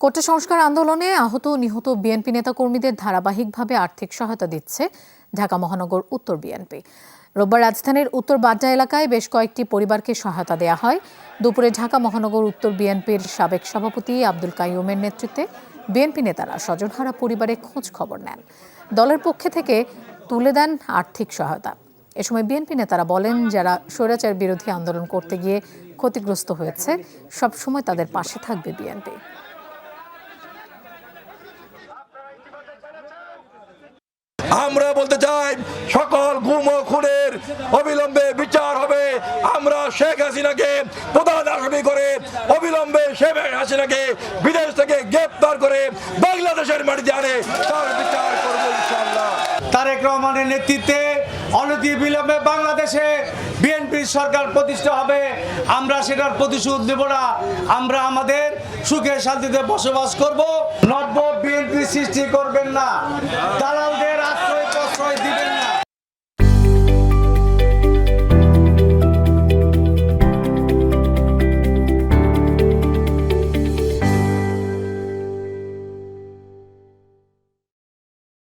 কোটা সংস্কার আন্দোলনে আহত নিহত বিএনপি নেতাকর্মীদের ধারাবাহিকভাবে আর্থিক সহায়তা দিচ্ছে ঢাকা মহানগর উত্তর বিএনপি। রোববার রাজধানীর উত্তর বাড্ডা এলাকায় বেশ কয়েকটি পরিবারকে সহায়তা দেওয়া হয়। দুপুরে ঢাকা মহানগর উত্তর বিএনপির সাবেক সভাপতি আব্দুল কাইয়ুমের নেতৃত্বে বিএনপি নেতারা স্বজনহারা পরিবারের খোঁজ খবর নেন। দলের পক্ষে থেকে তুলে দেন আর্থিক সহায়তা। এ সময় বিএনপি নেতারা বলেন, যারা স্বৈরাচার বিরোধী আন্দোলন করতে গিয়ে ক্ষতিগ্রস্ত হয়েছে, সবসময় তাদের পাশে থাকবে বিএনপি। আমরা বলতে চাই, সকল গুম খুনের অবিলম্বে বিচার হবে। আমরা শেখ হাসিনাকে প্রধান আসামি করে অবিলম্বে শেখ হাসিনাকে বিদেশ থেকে গ্রেপ্তার করে বাংলাদেশের মাটিতে আনে। তার বিচার করব তারেক রহমানের নেতৃত্বে অনতি বিলম্বে বাংলাদেশে বিএনপির সরকার প্রতিষ্ঠা হবে। আমরা সেটার প্রতিশোধ নেব না। আমরা আমাদের সুখে শান্তিতে বসবাস করব। নব্য বিএনপি সৃষ্টি করবেন না। তারেক